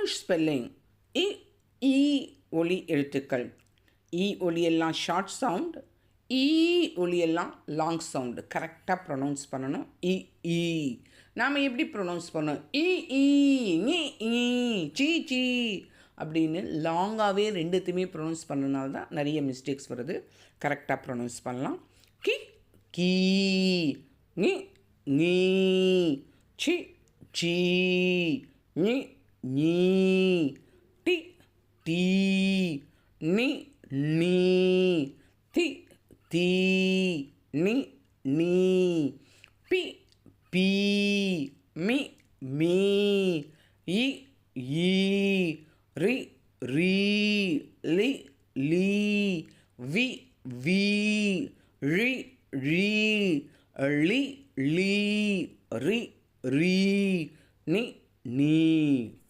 Tamil spelling இ ஈ ஒலி எழுத்துக்கள். இ ஒலியெல்லாம் ஷார்ட் சவுண்ட் ஈ ஒலியெல்லாம் லாங் சவுண்டு கரெக்டாக ப்ரொனவுன்ஸ் பண்ணணும். E, e. இ ஈ நாம் எப்படி ப்ரொனவுன்ஸ் பண்ணோம் இ ஈ ஞி, சீ சீ அப்படின்னு லாங்காகவே ரெண்டுத்தையுமே ப்ரொனவுன்ஸ் பண்ணனால தான் நிறைய மிஸ்டேக்ஸ் வருது. கரெக்டாக ப்ரொனவுன்ஸ் பண்ணலாம். கி கீ ஞி நீ சி சீ ஞி. நீ. டி. டீ நி. நீ. தி. தீ. நி. நீ. பி. பீ. மி. மீ. இ. ஈ. ரி. ரீ. லி. லீ. வி. வி. ரி ரீ. லி. லீ. ரி. ரீ. நி நீ.